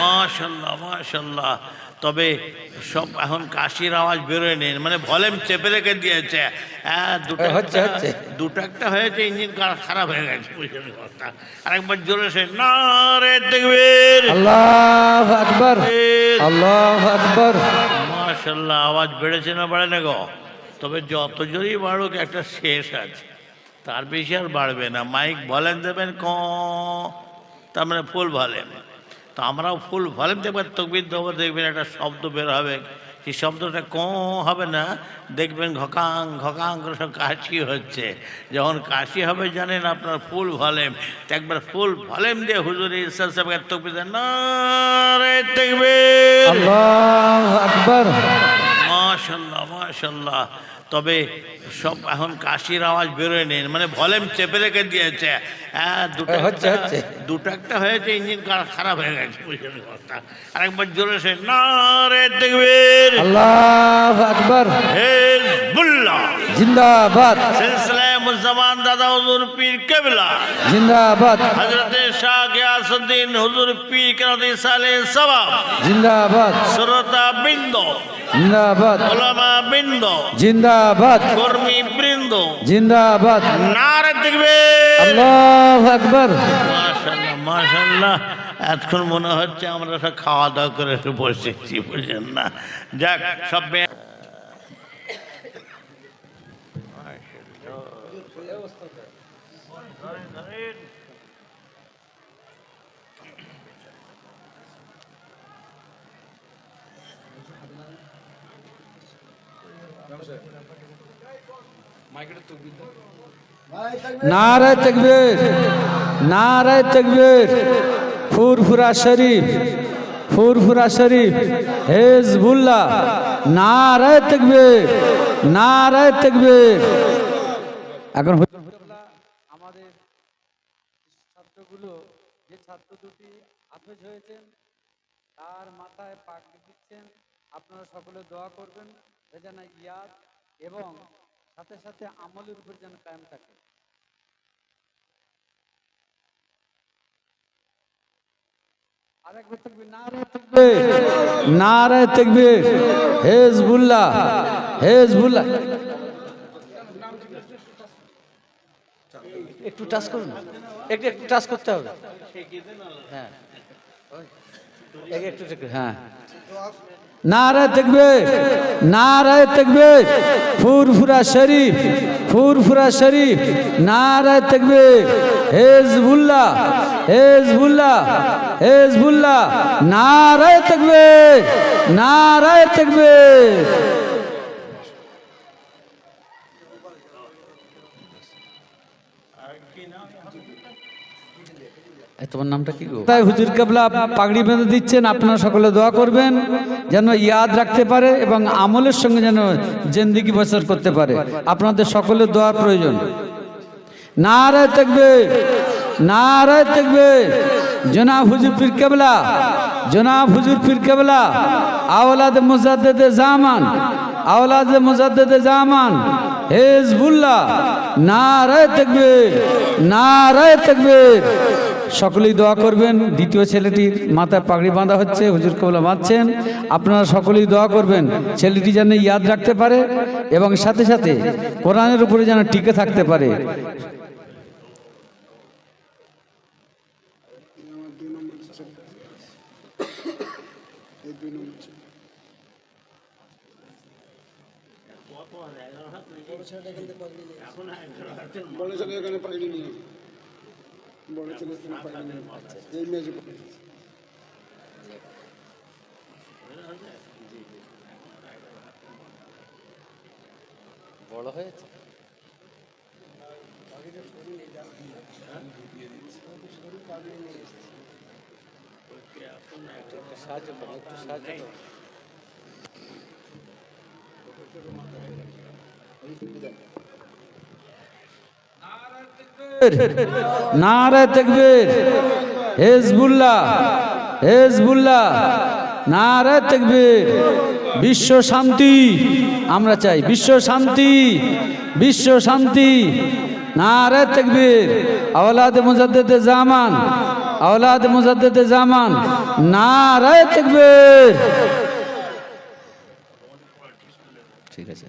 মাশাল্লাহ মাশাল্লাহ। তবে সব এখন কাশির আওয়াজ বেরোয় নেই মানে ভলিউম চেপে রেখে দিয়েছে। হ্যাঁ দুটো হচ্ছে। দুটো একটা হয়েছে ইঞ্জিন খারাপ হয়ে গেছে আরেকবার জোরে সে নারে তাকবীর। আল্লাহ আকবর। আল্লাহ আকবর। মাশাল্লাহ আওয়াজ বেড়েছে না বাড়ে না গো? তবে যত জোরই বাড়ুক একটা শেষ আছে। তার বেশি আর বাড়বে না। মাইক ভলেন দেবেন ক তার মানে ফুল ভলেন তো আমরাও ফুল ভলেন দেবেন তকবির দেবো দেখবেন একটা শব্দ বের হবে। সেই শব্দটা ক হবে না দেখবেন ঘকাং ঘকাং করে সব কাশি হচ্ছে। যখন কাশি হবে জানেন আপনার ফুল ভলেম তো একবার ফুল ভলেম দিয়ে হুজুর ইসলাম সাহেবকে তকবির দেন আকবর। মাশাল্লাহ মাশাল্লাহ। তবে সব এখন কাশির আওয়াজ বেরোয় নেই মানে ভলিউম চেপে রেখে দিয়েছে। হ্যাঁ দুটো হচ্ছে। দুটো একটা হয়েছে ইঞ্জিন খারাপ হয়ে গেছে বুঝলেন কথা। আরেকবার জোরে সে নারে দেখবেন আল্লাহ আকবর। হেজবুল্লাহ। জিন্দাবাদ। সিলসিলায় মুসলমান দাদা হুজুর পীর কেবলা। জিন্দাবাদ। হজরত শাহ গিয়াসুদ্দিন হুজুর পীর কেরাদি সালে সবাব জিন্দাবাদ। শ্রোতা বৃন্দ। জিন্দাবাদ। ওলামা বৃন্দ। জিন্দাবাদ। কর্মী বৃন্দ। জিন্দাবাদ। নারে দেখবে। আল্লাহ আকবর। মাশাল্লাহ মাশাল্লাহ এতক্ষণ মনে হচ্ছে আমরা সব খাওয়া দাওয়া করে একটু বসেছি বুঝলেন না? যাক সব নারায় তকবীর নারায় তকবীর ফুরফুরা শরীফ ফুরফুরা শরীফ হেজবুল্লাহ নারায় তকবীর নারায় তকবীর এখন আমাদের ছাত্রগুলো, যে ছাত্র দুটি হাফেজ হয়েছেন, তার মাথায় পাগড়ি দিচ্ছেন আপনারা সকলে দোয়া করবেন। এ যেন ইয়াদ এবং সাথে সাথে আমলের উপর যেন কায়েম থাকে। আরেকবার তকবীর হেজবুল্লাহ হেজবুল্লাহ। একটু টাচ করুন। একটু একটু টাচ করতে হবে। হ্যাঁ। একটু একটু হ্যাঁ। নারায় তকবীর নারায় তকবীর ফুরফুরা শরীফ ফুরফুরা শরীফ, নারায় তকবীর হেজবুল্লাহ হেজবুল্লাহ হেজবুল্লাহ, নারায় তকবীর নারায় এই তোমার নামটা কি তাই হুজুর কেবলা পাগড়ি বেঁধে দিচ্ছেন, আপনারা সকলে দোয়া করবেন, যেন ইয়াদ রাখতে পারে এবং আমলের সঙ্গে যেন জেন্দিগি বছর করতে পারে। আপনাদের সকলের দোয়ার প্রয়োজন। না নারায় থাকবে না নারায় থাকবে জনাব হুজুর পীর কেবলা, জনাব হুজুর পীর কেবলা, আওলাদ মুজাদ্দেদে জামান, আওলাদ মুজাদ্দেদে জামান। হেজবুল্লাহ, নারায় থাকবে নারায় থাকবে সকলেই দোয়া করবেন। দ্বিতীয় ছেলেটির মাথায় পাগড়ি বাঁধা হচ্ছে, হুজুর কবলা বাঁধছেন আপনারা সকলেই দোয়া করবেন, ছেলেটি যেন ইয়াদ রাখতে পারে এবং সাথে সাথে কোরআনের উপরে যেন টিকে থাকতে পারে। বড় ছেলে এখানে পাগড়ি নিয়ে বড় ছেলে এখানে পাগড়ি নিয়ে এই মেজে বড় হয়েছে? সাহায্য করো একটু সাহায্য করো নারায় তকবীর। হেজবুল্লাহ হেজবুল্লাহ, নারায় তকবীর। বিশ্ব শান্তি, আমরা চাই বিশ্ব শান্তি বিশ্ব শান্তি। নারে তকবীর। আওলাদ মুজাদ্দেদ জামান, আওলাদ মুজাদ্দেদ জামান নারে তকবীর। ঠিক আছে।